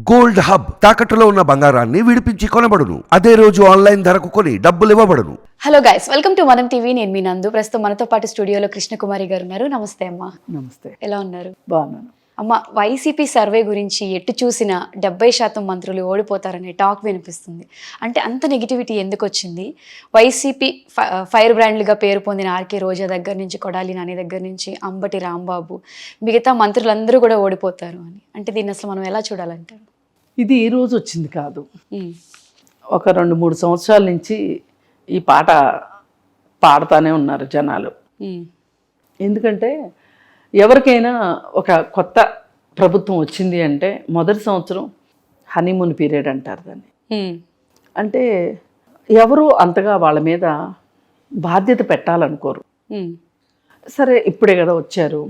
Gold hub తాకట్టులో ఉన్న బంగారాన్ని విడిపించి కొనబడును. అదే రోజు ఆన్లైన్ ధరకు కొని డబ్బులు ఇవ్వబడును. హలో గైస్ వెల్కమ్ టు మనం టీవీ నేను మీ నందు. ప్రస్తుతం మనతో పాటు స్టూడియోలో కృష్ణకుమారి గారు ఉన్నారు. నమస్తే అమ్మా. నమస్తే. ఎలా ఉన్నారు? బాగున్నాను. అమ్మ వైసీపీ సర్వే గురించి ఎటు చూసినా డెబ్బై శాతం మంత్రులు ఓడిపోతారనే టాక్ వినిపిస్తుంది. అంటే అంత నెగిటివిటీ ఎందుకు వచ్చింది? వైసీపీ ఫ- ఫైర్ బ్రాండ్లుగా పేరు పొందిన ఆర్కే రోజా దగ్గర నుంచి కొడాలి నాని దగ్గర నుంచి అంబటి రాంబాబు మిగతా మంత్రులందరూ కూడా ఓడిపోతారు అని. అంటే దీన్ని అసలు మనం ఎలా చూడాలంటారు? ఇది ఈ రోజు వచ్చింది కాదు. ఒక రెండు మూడు సంవత్సరాల నుంచి ఈ పాట పాడుతూనే ఉన్నారు జనాలు. ఎందుకంటే ఎవరికైనా ఒక కొత్త ప్రభుత్వం వచ్చింది అంటే మొదటి సంవత్సరం హనీమూన్ పీరియడ్ అంటారు దాన్ని. అంటే ఎవరు అంతగా వాళ్ళ మీద బాధ్యత పెట్టాలనుకోరు. సరే ఇప్పుడే కదా వచ్చారు.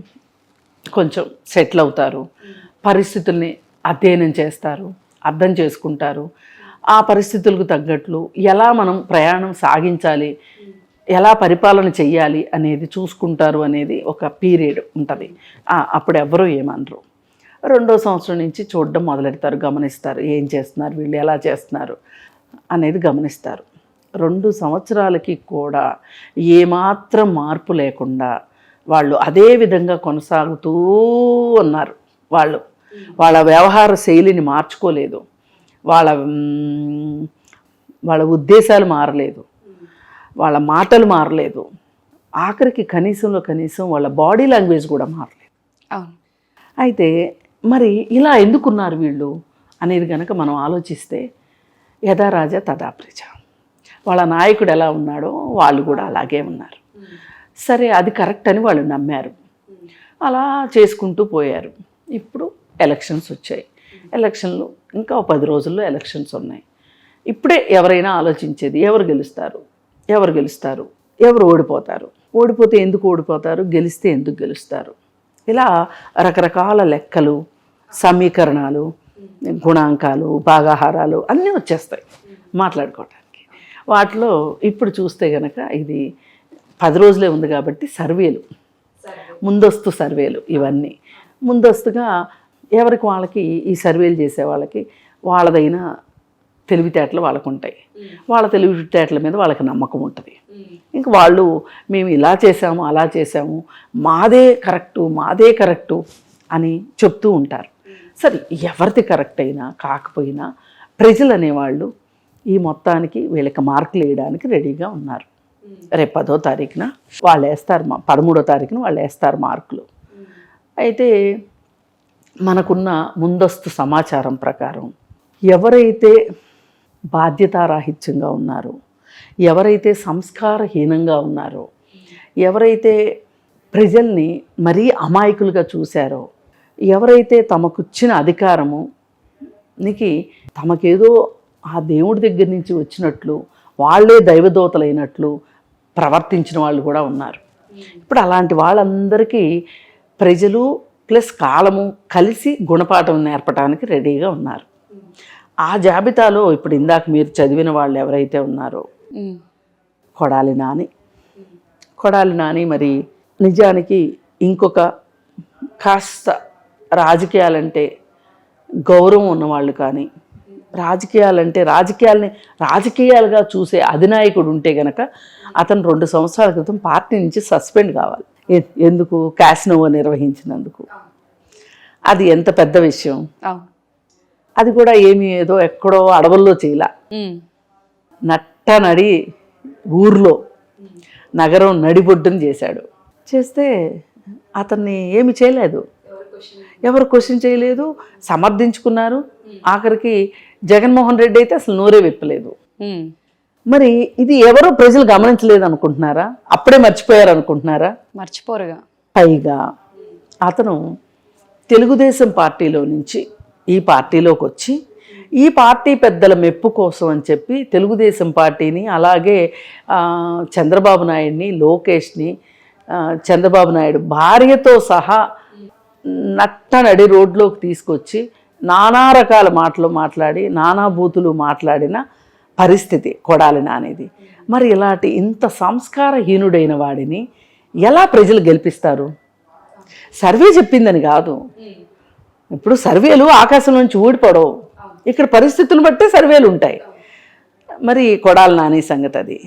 కొంచెం సెటిల్ అవుతారు. పరిస్థితుల్ని అధ్యయనం చేస్తారు. అర్థం చేసుకుంటారు. ఆ పరిస్థితులకు తగ్గట్లు ఎలా మనం ప్రయాణం సాగించాలి? ఎలా పరిపాలన చెయ్యాలి అనేది చూసుకుంటారు అనేది ఒక పీరియడ్ ఉంటుంది. అప్పుడు ఎవరు ఏమనరు. రెండో సంవత్సరం నుంచి చూడడం మొదలెడతారు గమనిస్తారు. ఏం చేస్తున్నారు? వీళ్ళు ఎలా చేస్తున్నారు? అనేది గమనిస్తారు. రెండు సంవత్సరాలకి కూడా ఏమాత్రం మార్పు లేకుండా వాళ్ళు అదే విధంగా కొనసాగుతూ ఉన్నారు వాళ్ళు. వాళ్ళ వ్యవహార శైలిని మార్చుకోలేదు. వాళ్ళ వాళ్ళ ఉద్దేశాలు మారలేదు. వాళ్ళ మాటలు మారలేదు. ఆఖరికి కనీసంలో కనీసం వాళ్ళ బాడీ లాంగ్వేజ్ కూడా మారలేదు. అవును. అయితే మరి ఇలా ఎందుకున్నారు వీళ్ళు అనేది కనుక మనం ఆలోచిస్తే యథా రాజా తదా ప్రజ. వాళ్ళ నాయకుడు ఎలా ఉన్నాడో వాళ్ళు కూడా అలాగే ఉన్నారు. సరే అది కరెక్ట్ అని వాళ్ళు నమ్మారు. అలా చేసుకుంటూ పోయారు. ఇప్పుడు ఎలక్షన్స్ వచ్చాయి. ఎలక్షన్లు ఇంకా పది రోజుల్లో ఎలక్షన్స్ ఉన్నాయి. ఇప్పుడే ఎవరైనా ఆలోచించేది ఎవరు గెలుస్తారు? ఎవరు గెలుస్తారు? ఎవరు ఓడిపోతారు? ఓడిపోతే ఎందుకు ఓడిపోతారు? గెలిస్తే ఎందుకు గెలుస్తారు? ఇలా రకరకాల లెక్కలు సమీకరణాలు గుణాంకాలు భాగాహారాలు అన్నీ వచ్చేస్తాయి మాట్లాడుకోవడానికి వాటిలో ఇప్పుడు చూస్తే గనక ఇది పది రోజులే ఉంది కాబట్టి సర్వేలు ముందస్తు సర్వేలు ఇవన్నీ. ముందస్తుగా ఎవరికి వాళ్ళకి ఈ సర్వేలు చేసే వాళ్ళకి వాళ్ళదైన తెలివితేటలు వాళ్ళకు ఉంటాయి వాళ్ళ తెలివితేటల మీద వాళ్ళకి నమ్మకం ఉంటుంది. ఇంక వాళ్ళు మేము ఇలా చేసాము అలా చేసాము మాదే కరెక్టు మాదే కరెక్టు అని చెప్తూ ఉంటారు. సరే ఎవరిది కరెక్ట్ అయినా కాకపోయినా ప్రజలు అనేవాళ్ళు ఈ మొత్తానికి వీళ్ళకి మార్కులు వేయడానికి రెడీగా ఉన్నారు. రేపు పదో తారీఖున వాళ్ళు వేస్తారు మా పదమూడో తారీఖున వాళ్ళు వేస్తారు మార్కులు అయితే మనకున్న ముందస్తు సమాచారం ప్రకారం ఎవరైతే బాధ్యతారాహిత్యంగా ఉన్నారో ఎవరైతే సంస్కారహీనంగా ఉన్నారో ఎవరైతే ప్రజల్ని మరీ అమాయకులుగా చూశారో ఎవరైతే తమకుచ్చిన అధికారము నికి తమకేదో ఆ దేవుడి దగ్గర నుంచి వచ్చినట్లు వాళ్ళే దైవదూతలైనట్లు ప్రవర్తించిన వాళ్ళు కూడా ఉన్నారు. ఇప్పుడు అలాంటి వాళ్ళందరికీ ప్రజలు ప్లస్ కాలము కలిసి గుణపాఠం నేర్పడానికి రెడీగా ఉన్నారు. ఆ జాబితాలో ఇప్పుడు ఇందాక మీరు చదివిన వాళ్ళు ఎవరైతే ఉన్నారో కొడాలి నాని. కొడాలి నాని మరి నిజానికి ఇంకొక కాస్త రాజకీయాలంటే గౌరవం ఉన్నవాళ్ళు కానీ రాజకీయాలంటే రాజకీయాల్ని రాజకీయాలుగా చూసే అధినాయకుడు ఉంటే గనక అతను రెండు సంవత్సరాల క్రితం పార్టీ నుంచి సస్పెండ్ కావాలి. ఎందుకు క్యాసినోవా నిర్వహించినందుకు? అది ఎంత పెద్ద విషయం. అది కూడా ఏమి ఏదో ఎక్కడో అడవుల్లో చేయలా. ఉమ్, నట్ట నడి ఊర్లో నగరం నడిబొడ్డుని చేశాడు. చేస్తే అతన్ని ఏమి చేయలేదు. ఎవరు క్వశ్చన్ చేయలేదు. సమర్థించుకున్నారు. ఆఖరికి జగన్మోహన్ రెడ్డి అయితే అసలు నోరే విప్పలేదు. మరి ఇది ఎవరు ప్రజలు గమనించలేదు అనుకుంటున్నారా? అప్పుడే మర్చిపోయారు అనుకుంటున్నారా? మర్చిపోరుగా. పైగా అతను తెలుగుదేశం పార్టీలో నుంచి ఈ పార్టీలోకి వచ్చి ఈ పార్టీ పెద్దల మెప్పు కోసం అని చెప్పి తెలుగుదేశం పార్టీని అలాగే చంద్రబాబు నాయుడిని లోకేష్ని చంద్రబాబు నాయుడు భార్యతో సహా నట్ట నడి రోడ్లోకి తీసుకొచ్చి నానా రకాల మాటలు మాట్లాడి నానా బూతులు మాట్లాడిన పరిస్థితి కొడాలి నానేది. మరి ఇలాంటి ఇంత సంస్కారహీనుడైన వాడిని ఎలా ప్రజలు గెలిపిస్తారు? సర్వే చెప్పిందని కాదు. ఇప్పుడు సర్వేలు ఆకాశం నుంచి ఊడిపడవు. ఇక్కడ పరిస్థితులను బట్టే సర్వేలు ఉంటాయి. మరి కొడాలి నాని సంగతి అది.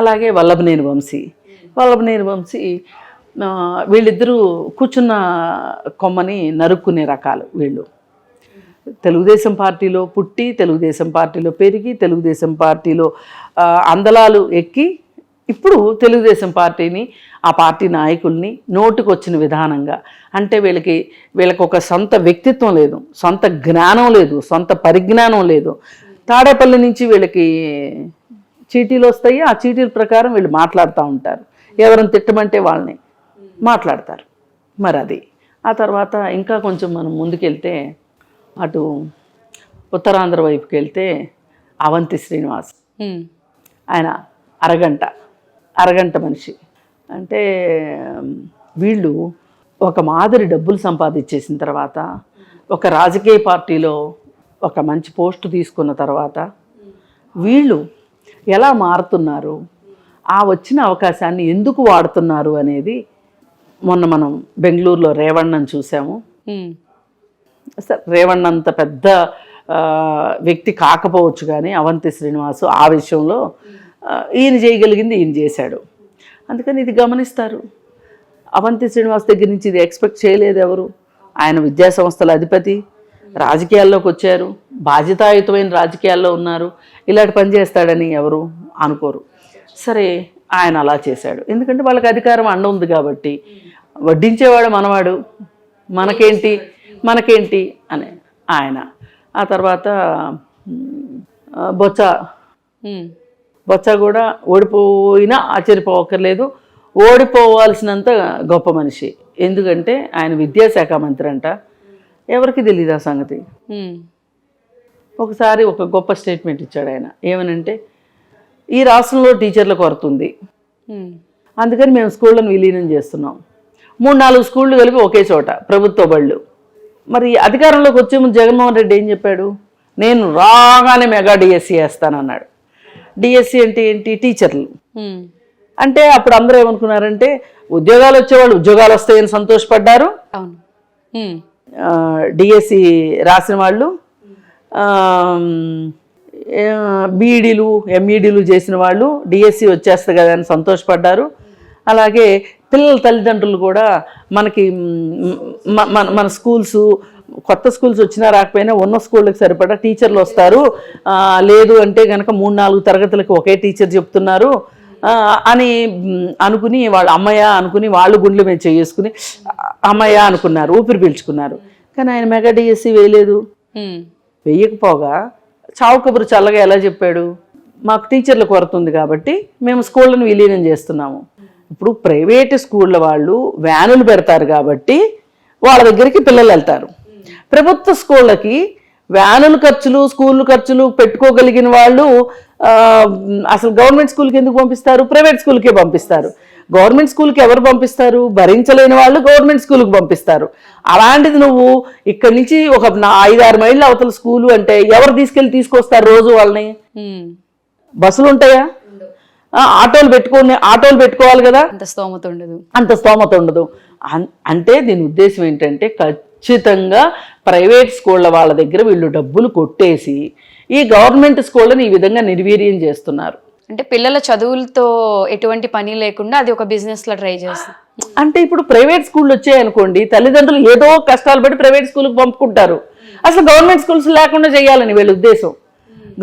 అలాగే వల్లభనేని వంశీ. వల్లభనేని వంశీ వీళ్ళిద్దరూ కూర్చున్న కొమ్మని నరుక్కునే రకాలు వీళ్ళు. తెలుగుదేశం పార్టీలో పుట్టి తెలుగుదేశం పార్టీలో పెరిగి తెలుగుదేశం పార్టీలో అందలాలు ఎక్కి ఇప్పుడు తెలుగుదేశం పార్టీని ఆ పార్టీ నాయకుల్ని నోటుకొచ్చిన విధానంగా. అంటే వీళ్ళకి వీళ్ళకి ఒక సొంత వ్యక్తిత్వం లేదు సొంత జ్ఞానం లేదు సొంత పరిజ్ఞానం లేదు. తాడేపల్లి నుంచి వీళ్ళకి చీటీలు వస్తాయి ఆ చీటీల ప్రకారం వీళ్ళు మాట్లాడుతూ ఉంటారు. ఎవరిని తిట్టమంటే వాళ్ళని మాట్లాడతారు. మరి అది ఆ తర్వాత ఇంకా కొంచెం మనం ముందుకెళ్తే అటు ఉత్తరాంధ్ర వైపుకి వెళ్తే అవంతి శ్రీనివాస్. ఆయన అరగంట అరగంట మనిషి. అంటే వీళ్ళు ఒక మాదిరి డబ్బులు సంపాదించేసిన తర్వాత ఒక రాజకీయ పార్టీలో ఒక మంచి పోస్టు తీసుకున్న తర్వాత వీళ్ళు ఎలా మారుతున్నారు ఆ వచ్చిన అవకాశాన్ని ఎందుకు వాడుతున్నారు అనేది మొన్న మనం బెంగళూరులో రేవణ్ణని చూసాము. రేవణ్ అంత పెద్ద వ్యక్తి కాకపోవచ్చు కానీ అవంతి శ్రీనివాసు ఆ విషయంలో ఈయన చేయగలిగింది ఈయన చేశాడు. అందుకని ఇది గమనిస్తారు. అవంతి శ్రీనివాస్ దగ్గర నుంచి ఇది ఎక్స్పెక్ట్ చేయలేదు ఎవరు. ఆయన విద్యాసంస్థల అధిపతి రాజకీయాల్లోకి వచ్చారు. బాధ్యతాయుతమైన రాజకీయాల్లో ఉన్నారు. ఇలాంటి పని చేస్తాడని ఎవరు అనుకోరు. సరే ఆయన అలా చేశాడు. ఎందుకంటే వాళ్ళకి అధికారం అండ ఉంది కాబట్టి. వడ్డించేవాడు మనవాడు. మనకేంటి? మనకేంటి అని ఆయన. ఆ తర్వాత బొత్స. ఉమ్, బొత్స కూడా ఓడిపోయినా ఆశ్చర్యపోవక్కర్లేదు. ఓడిపోవాల్సినంత గొప్ప మనిషి. ఎందుకంటే ఆయన విద్యాశాఖ మంత్రి అంట. ఎవరికి తెలియదు ఆ సంగతి. ఒకసారి ఒక గొప్ప స్టేట్మెంట్ ఇచ్చాడు ఆయన. ఏమనంటే ఈ రాష్ట్రంలో టీచర్ల కొరత ఉంది. అందుకని మేము స్కూళ్ళను విలీనం చేస్తున్నాం. మూడు నాలుగు స్కూళ్ళు కలిపి ఒకే చోట ప్రభుత్వ బళ్ళు. మరి అధికారంలోకి వచ్చే ముందు జగన్మోహన్ రెడ్డి ఏం చెప్పాడు? నేను రాగానే మెగా డిఎస్సి వేస్తానన్నాడు. డిఎస్సి అంటే ఏంటి? టీచర్లు. అంటే అప్పుడు అందరూ ఏమనుకున్నారంటే ఉద్యోగాలు వచ్చేవాళ్ళు ఉద్యోగాలు వస్తాయని సంతోషపడ్డారు. డిఎస్సి రాసిన వాళ్ళు బీఈడీలు ఎంఈడీలు చేసిన వాళ్ళు డిఎస్సి వచ్చేస్తుంది కదా అని సంతోషపడ్డారు. అలాగే పిల్లల తల్లిదండ్రులు కూడా మనకి మన మన స్కూల్స్ కొత్త స్కూల్స్ వచ్చినా రాకపోయినా ఉన్న స్కూళ్ళకి సరిపడా టీచర్లు వస్తారు. లేదు అంటే కనుక మూడు నాలుగు తరగతులకు ఒకే టీచర్ చెప్తున్నారు. అని అనుకుని వాళ్ళు అమ్మయ్య అనుకుని వాళ్ళు గుండెల మీద చేసుకుని అమ్మయ్య అనుకున్నారు ఊపిరి పీల్చుకున్నారు. కానీ ఆయన మెగా డిఎస్సి వేయలేదు. ఉమ్, వేయకపోగా చావు కబురు చల్లగా ఎలా చెప్పాడు? మాకు టీచర్ల కొరత ఉంది కాబట్టి మేము స్కూళ్ళను విలీనం చేస్తున్నాము. ఇప్పుడు ప్రైవేట్ స్కూళ్ళ వాళ్ళు వ్యానులు పెడతారు కాబట్టి వాళ్ళ దగ్గరికి పిల్లలు వెళ్తారు. ప్రభుత్వ స్కూళ్ళకి వ్యానుల ఖర్చులు స్కూల్ ఖర్చులు పెట్టుకోగలిగిన వాళ్ళు అసలు గవర్నమెంట్ స్కూల్కి ఎందుకు పంపిస్తారు? ప్రైవేట్ స్కూల్కే పంపిస్తారు. గవర్నమెంట్ స్కూల్కి ఎవరు పంపిస్తారు? భరించలేని వాళ్ళు గవర్నమెంట్ స్కూల్కి పంపిస్తారు. అలాంటిది నువ్వు ఇక్కడి నుంచి ఒక ఐదారు మైళ్ళ అవతల స్కూలు అంటే ఎవరు తీసుకెళ్ళి తీసుకొస్తారు రోజు వాళ్ళని? బస్సులు ఉంటాయా? ఆటోలు పెట్టుకుని ఆటోలు పెట్టుకోవాలి కదా? అంత స్తోమత ఉండదు. అంత స్తోమత ఉండదు. అంటే దీని ఉద్దేశం ఏంటంటే ఖచ్చితంగా ప్రైవేట్ స్కూళ్ళ వాళ్ళ దగ్గర వీళ్ళు డబ్బులు కొట్టేసి ఈ గవర్నమెంట్ స్కూళ్ళని ఈ విధంగా నిర్వీర్యం చేస్తున్నారు. అంటే పిల్లల చదువులతో ఎటువంటి పని లేకుండా అది ఒక బిజినెస్ లా ట్రై చేస్తుంది. అంటే ఇప్పుడు ప్రైవేట్ స్కూళ్ళు వచ్చాయనుకోండి తల్లిదండ్రులు ఏదో కష్టాలు పడి ప్రైవేట్ స్కూల్కి పంపుకుంటారు. అసలు గవర్నమెంట్ స్కూల్స్ లేకుండా చేయాలని వీళ్ళ ఉద్దేశం.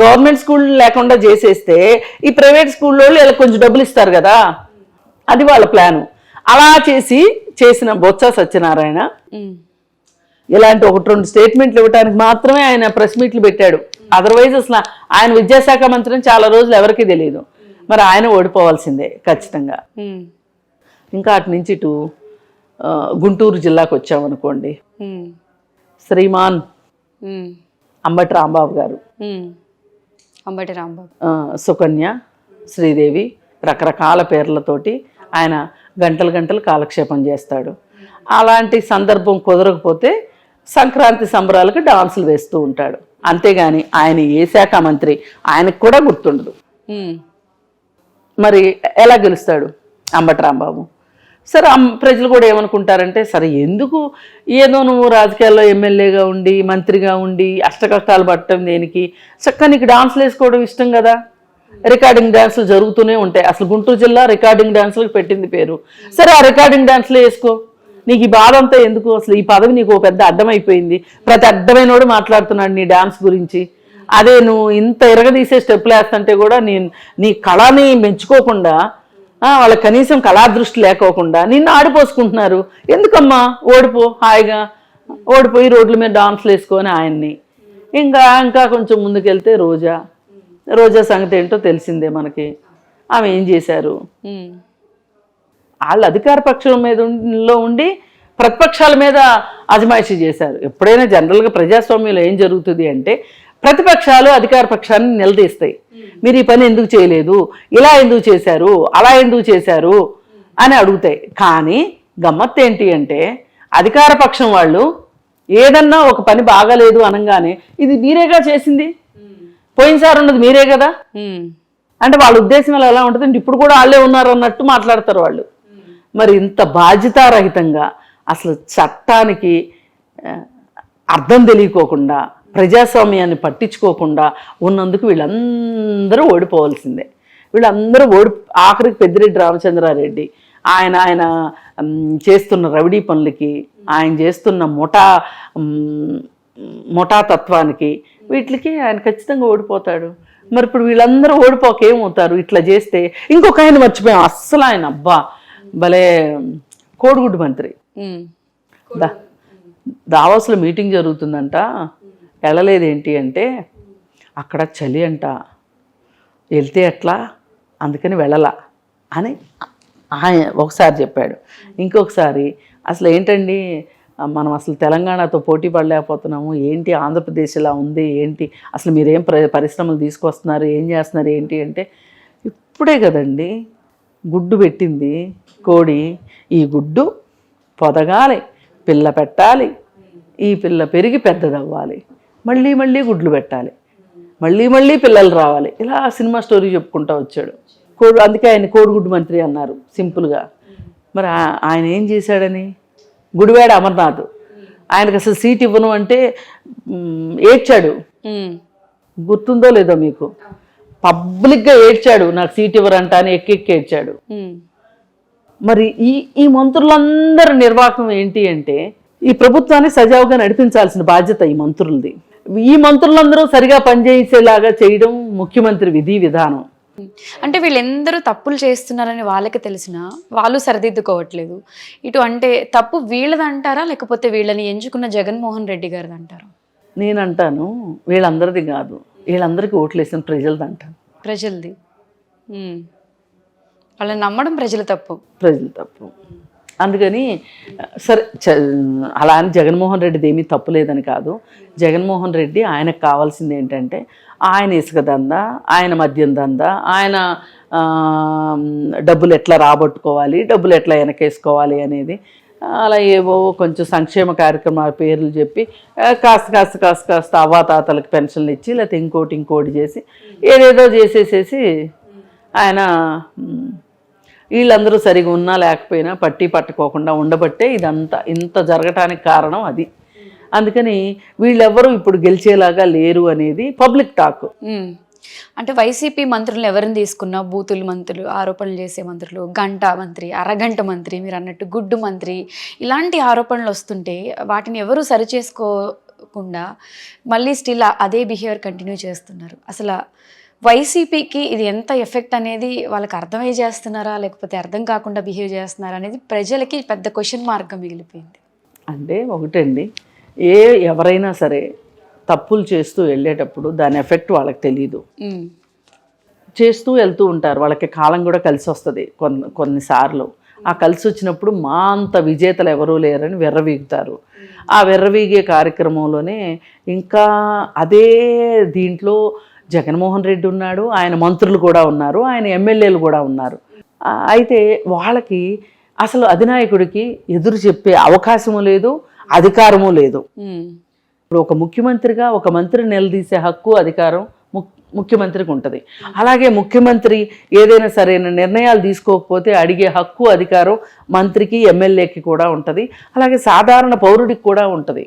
గవర్నమెంట్ స్కూల్ లేకుండా చేసేస్తే ఈ ప్రైవేట్ స్కూల్లో వీళ్ళకి కొంచెం డబ్బులు ఇస్తారు కదా. అది వాళ్ళ ప్లాను. అలా చేసి చేసిన బొత్స సత్యనారాయణ ఇలాంటి ఒకటి రెండు స్టేట్మెంట్లు ఇవ్వడానికి మాత్రమే ఆయన ప్రెస్ మీట్లు పెట్టాడు. అదర్వైజ్ అసలు ఆయన విద్యాశాఖ మంత్రిని చాలా రోజులు ఎవరికీ తెలియదు. మరి ఆయన ఓడిపోవాల్సిందే ఖచ్చితంగా. ఇంకా అటు నుంచి ఇటు గుంటూరు జిల్లాకు వచ్చామనుకోండి శ్రీమాన్ అంబటి రాంబాబు గారు. అంబటి రాంబాబు. సుకన్య శ్రీదేవి రకరకాల పేర్లతోటి ఆయన గంటలు గంటలు కాలక్షేపం చేస్తాడు. అలాంటి సందర్భం కుదరకపోతే సంక్రాంతి సంబరాలకు డాన్సులు వేస్తూ ఉంటాడు. అంతేగాని ఆయన ఏ శాఖ మంత్రి ఆయనకు కూడా గుర్తుండదు. మరి ఎలా గెలుస్తాడు అంబటి రాంబాబు? సరే ప్రజలు కూడా ఏమనుకుంటారంటే సరే ఎందుకు ఏదో నువ్వు రాజకీయాల్లో ఎమ్మెల్యేగా ఉండి మంత్రిగా ఉండి అష్టకష్టాలు పట్టడం దేనికి? చక్కగా నీకు డాన్సులు వేసుకోవడం ఇష్టం కదా. రికార్డింగ్ డాన్సులు జరుగుతూనే ఉంటాయి. అసలు గుంటూరు జిల్లా రికార్డింగ్ డాన్సులకు పెట్టింది పేరు. సరే ఆ రికార్డింగ్ డాన్సులు వేసుకో. నీకు ఈ బాధ అంతా ఎందుకు? అసలు ఈ పదవి నీకు పెద్ద అర్థమైపోయింది ప్రతి అడ్డమైనోడు మాట్లాడుతున్నాడు నీ డాన్స్ గురించి. అదే నువ్వు ఇంత ఇరగదీసే స్టెప్పులు వేస్తుంటే కూడా నీ నీ కళని మెచ్చుకోకుండా వాళ్ళకి కనీసం కళాదృష్టి లేకోకుండా నిన్ను ఆడిపోసుకుంటున్నారు. ఎందుకమ్మా? ఓడిపో హాయిగా. ఓడిపోయి రోడ్ల మీద డాన్స్లు వేసుకొని ఆయన్ని. ఇంకా ఇంకా కొంచెం ముందుకెళ్తే రోజా. రోజా సంగతి ఏంటో తెలిసిందే మనకి. ఆమె ఏం చేశారు? వాళ్ళు అధికార పక్షం మీద లో ఉండి ప్రతిపక్షాల మీద అజమాయిషీ చేశారు. ఎప్పుడైనా జనరల్గా ప్రజాస్వామ్యంలో ఏం జరుగుతుంది అంటే ప్రతిపక్షాలు అధికార పక్షాన్ని నిలదీస్తాయి. మీరు ఈ పని ఎందుకు చేయలేదు? ఇలా ఎందుకు చేశారు? అలా ఎందుకు చేశారు? అని అడుగుతాయి. కానీ గమ్మత్ ఏంటి అంటే అధికార పక్షం వాళ్ళు ఏదన్నా ఒక పని బాగాలేదు అనగానే ఇది మీరేగా చేసింది? పోయినసారి ఉన్నది మీరే కదా? అంటే వాళ్ళ ఉద్దేశం ఎలా ఉంటుంది అంటే ఇప్పుడు కూడా వాళ్ళే ఉన్నారు అన్నట్టు మాట్లాడతారు వాళ్ళు. మరి ఇంత బాధ్యతారహితంగా అసలు చట్టానికి అర్థం తెలియకోకుండా ప్రజాస్వామ్యాన్ని పట్టించుకోకుండా ఉన్నందుకు వీళ్ళందరూ ఓడిపోవాల్సిందే. వీళ్ళందరూ ఓడి ఆఖరికి పెద్దిరెడ్డి రామచంద్రారెడ్డి ఆయన ఆయన చేస్తున్న రవిడీ పనులకి ఆయన చేస్తున్న ముఠా ముఠా తత్వానికి వీటికి ఆయన ఖచ్చితంగా ఓడిపోతాడు. మరి ఇప్పుడు వీళ్ళందరూ ఓడిపోక ఏమవుతారు ఇట్లా చేస్తే ఇంకొక ఆయన మర్చిపోయాం. అస్సలు ఆయన అబ్బా భలే కోడిగుడ్డు మంత్రి. దావాసులో మీటింగ్ జరుగుతుందంట. వెళ్ళలేదేంటి అంటే అక్కడ చలి అంట. వెళ్తే ఎట్లా? అందుకని వెళ్ళలా అని ఆయన ఒకసారి చెప్పాడు. ఇంకొకసారి అసలు ఏంటండి? మనం అసలు తెలంగాణతో పోటీ పడలేకపోతున్నాము. ఏంటి ఆంధ్రప్రదేశ్ ఇలా ఉంది? ఏంటి? అసలు మీరేం ప్ర పరిశ్రమలు తీసుకొస్తున్నారు? ఏం చేస్తున్నారు? ఏంటి అంటే ఇప్పుడే కదండి గుడ్డు పెట్టింది కోడి. ఈ గుడ్డు పొదగాలి పిల్ల పెట్టాలి. ఈ పిల్ల పెరిగి పెద్దదవ్వాలి. మళ్ళీ మళ్ళీ గుడ్లు పెట్టాలి. మళ్ళీ మళ్ళీ పిల్లలు రావాలి. ఇలా సినిమా స్టోరీ చెప్పుకుంటా వచ్చాడు. కోడు అందుకే ఆయన కోడిగుడ్డు మంత్రి అన్నారు సింపుల్గా మరి ఆయన ఏం చేశాడని? గుడివాడ అమర్నాథ్. ఆయనకు అసలు సీట్ ఇవ్వను అంటే ఏడ్చాడు. గుర్తుందో లేదో మీకు? పబ్లిక్గా ఏడ్చాడు నాకు సీట్ ఇవ్వరంట అని ఎక్కి ఎక్కి ఏడ్చాడు. మరి ఈ ఈ మంత్రులందరి నిర్వాహకం ఏంటి అంటే ఈ ప్రభుత్వాన్ని సజావుగా నడిపించాల్సిన బాధ్యత ఈ మంత్రులది. ఈ మంత్రులందరూ సరిగా పనిచేసేలాగా చేయడం ముఖ్యమంత్రి విధి విధానం. అంటే వీళ్ళందరూ తప్పులు చేస్తున్నారని వాళ్ళకి తెలిసినా వాళ్ళు సరిదిద్దుకోవట్లేదు. ఇటు అంటే తప్పు వీళ్ళదంటారా లేకపోతే వీళ్ళని ఎంచుకున్న జగన్మోహన్ రెడ్డి గారిది అంటారా నేను అంటాను వీళ్ళందరిది కాదు. వీళ్ళందరికీ ఓట్లేసిన ప్రజలది. అంటాను ప్రజలది. వాళ్ళని నమ్మడం ప్రజల తప్పు. ప్రజలు తప్పు. అందుకని సరే చ- అలా అని జగన్మోహన్ రెడ్డిది ఏమీ తప్పు లేదని కాదు. జగన్మోహన్ రెడ్డి ఆయనకు కావాల్సింది ఏంటంటే ఆయన ఇసుక దందా ఆయన మద్యం దందా ఆయన డబ్బులు ఎట్లా రాబట్టుకోవాలి డబ్బులు ఎట్లా వెనకేసుకోవాలి అనేది అలా ఏవో కొంచెం సంక్షేమ కార్యక్రమాల పేర్లు చెప్పి కాస్త కాస్త కాస్త కాస్త అవ్వాతాతలకు పెన్షన్లు ఇచ్చి లేకపోతే ఇంకోటి ఇంకోటి చేసి ఏదేదో చేసేసేసి ఆయన వీళ్ళందరూ సరిగా ఉన్నా లేకపోయినా పట్టి పట్టుకోకుండా ఉండబట్టే ఇదంతా ఇంత జరగటానికి కారణం అది. అందుకని వీళ్ళెవ్వరూ ఇప్పుడు గెలిచేలాగా లేరు అనేది పబ్లిక్ టాక్. అంటే వైసీపీ మంత్రులు ఎవరిని తీసుకున్నా బూతులు మంత్రులు ఆరోపణలు చేసే మంత్రులు గంట మంత్రి అరగంట మంత్రి మీరు అన్నట్టు గుడ్డు మంత్రి ఇలాంటి ఆరోపణలు వస్తుంటే వాటిని ఎవరు సరిచేసుకోకుండా మళ్ళీ స్టిల్ అదే బిహేవియర్ కంటిన్యూ చేస్తున్నారు. అసలు వైసీపీకి ఇది ఎంత ఎఫెక్ట్ అనేది వాళ్ళకి అర్థమై చేస్తున్నారా లేకపోతే అర్థం కాకుండా బిహేవ్ చేస్తున్నారా అనేది ప్రజలకి పెద్ద క్వశ్చన్ మార్క్గా మిగిలిపోయింది. అంటే ఒకటండి ఏ ఎవరైనా సరే తప్పులు చేస్తూ వెళ్ళేటప్పుడు దాని ఎఫెక్ట్ వాళ్ళకి తెలియదు. చేస్తూ వెళ్తూ ఉంటారు వాళ్ళకి కాలం కూడా కలిసి వస్తుంది కొన్ని కొన్నిసార్లు. ఆ కలిసి వచ్చినప్పుడు మా అంత విజేతలు ఎవరూ లేరని వెర్రవీగుతారు. ఆ వెర్రవీగే కార్యక్రమంలోనే ఇంకా అదే దీంట్లో జగన్మోహన్ రెడ్డి ఉన్నాడు ఆయన మంత్రులు కూడా ఉన్నారు ఆయన ఎమ్మెల్యేలు కూడా ఉన్నారు. అయితే వాళ్ళకి అసలు అధినాయకుడికి ఎదురు చెప్పే అవకాశము లేదు అధికారము లేదు. ఇప్పుడు ఒక ముఖ్యమంత్రిగా ఒక మంత్రి నిలదీసే హక్కు అధికారం ముఖ్యమంత్రికి ఉంటుంది. అలాగే ముఖ్యమంత్రి ఏదైనా సరైన నిర్ణయాలు తీసుకోకపోతే అడిగే హక్కు అధికారం మంత్రికి ఎమ్మెల్యేకి కూడా ఉంటుంది. అలాగే సాధారణ పౌరుడికి కూడా ఉంటుంది.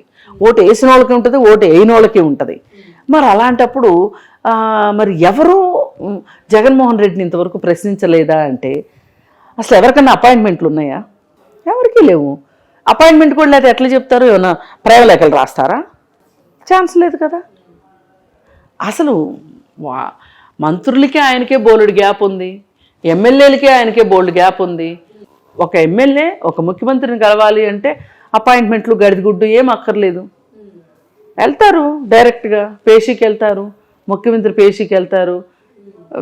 ఓటు వేసిన వాళ్ళకి ఉంటుంది ఓటు వేయని వాళ్ళకి ఉంటుంది. మరి అలాంటప్పుడు మరి ఎవరు జగన్మోహన్ రెడ్డిని ఇంతవరకు ప్రశ్నించలేదా అంటే అసలు ఎవరికన్నా అపాయింట్మెంట్లు ఉన్నాయా? ఎవరికీ లేవు. అపాయింట్మెంట్ కూడా లేదా ఎట్లా చెప్తారు? ఏమన్నా ప్రేమలేఖలు రాస్తారా? ఛాన్స్ లేదు కదా. అసలు వా మంత్రులకే ఆయనకే బోలెడు గ్యాప్ ఉంది. ఎమ్మెల్యేలకే ఆయనకే బోల్డ్ గ్యాప్ ఉంది. ఒక ఎమ్మెల్యే ఒక ముఖ్యమంత్రిని కలవాలి అంటే అపాయింట్మెంట్లు గడిదిగుడ్డు ఏం అక్కర్లేదు. వెళ్తారు డైరెక్ట్గా పేషీకి వెళ్తారు. ముఖ్యమంత్రి పేషీకి వెళ్తారు. ఆ,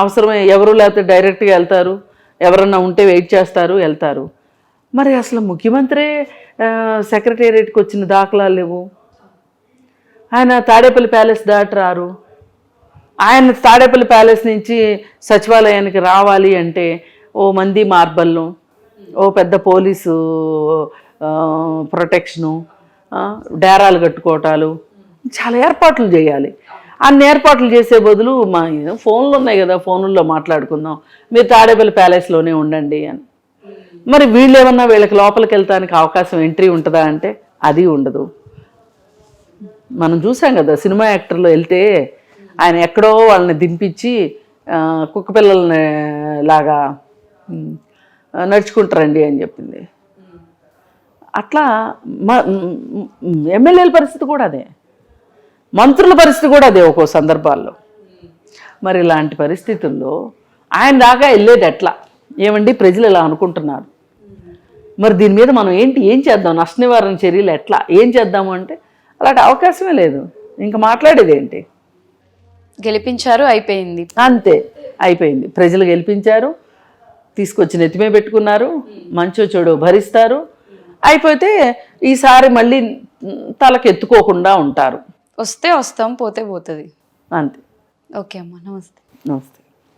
అవసరమై ఎవరు లేకపోతే డైరెక్ట్గా వెళ్తారు. ఎవరన్నా ఉంటే వెయిట్ చేస్తారు వెళ్తారు. మరి అసలు ముఖ్యమంత్రి సెక్రటేరియట్కి వచ్చిన దాఖలాలు లేవు. ఆయన తాడేపల్లి ప్యాలెస్ దాటి రారు ఆయన తాడేపల్లి ప్యాలెస్ నుంచి సచివాలయానికి రావాలి అంటే ఓ మంది మార్బల్ను ఓ పెద్ద పోలీసు ప్రొటెక్షను డేరాలు కట్టుకోవటాలు. చాలా ఏర్పాట్లు చేయాలి. అన్ని ఏర్పాట్లు చేసే బదులు మా ఫోన్లు ఉన్నాయి కదా ఫోన్లలో మాట్లాడుకుందాం. మీరు తాడేపల్లి ప్యాలెస్లోనే ఉండండి అని. మరి వీళ్ళు ఏమన్నా వీళ్ళకి లోపలికి వెళ్తానికి అవకాశం ఎంట్రీ ఉంటుందా అంటే అది ఉండదు. మనం చూసాం కదా సినిమా యాక్టర్లో వెళ్తే ఆయన ఎక్కడో వాళ్ళని దింపించి కుక్కపిల్లల్ని కుక్క పిల్లల్ని లాగా నడుచుకుంటారండి అని చెప్పింది. అట్లా ఎమ్మెల్యేల పరిస్థితి కూడా అదే. మంత్రుల పరిస్థితి కూడా అదే ఒక్కో సందర్భాల్లో. మరి ఇలాంటి పరిస్థితుల్లో ఆయన దాకా వెళ్ళేది ఎట్లా? ఏమండి? ప్రజలు ఇలా అనుకుంటున్నారు. మరి దీని మీద మనం ఏంటి ఏం చేద్దాం? నష్ట నివారణ చర్యలు ఎట్లా? ఏం చేద్దాము అంటే అలాంటి అవకాశమే లేదు. ఇంకా మాట్లాడేది ఏంటి? గెలిపించారు అయిపోయింది. అంతే అయిపోయింది. ప్రజలు గెలిపించారు తీసుకొచ్చి నెత్తిమే పెట్టుకున్నారు మంచో చెడు భరిస్తారు. అయిపోతే ఈసారి మళ్ళీ తలకెత్తుకోకుండా ఉంటారు. వస్తే వస్తాం పోతే పోతుంది. అంతే. ఓకే అమ్మా నమస్తే. నమస్తే.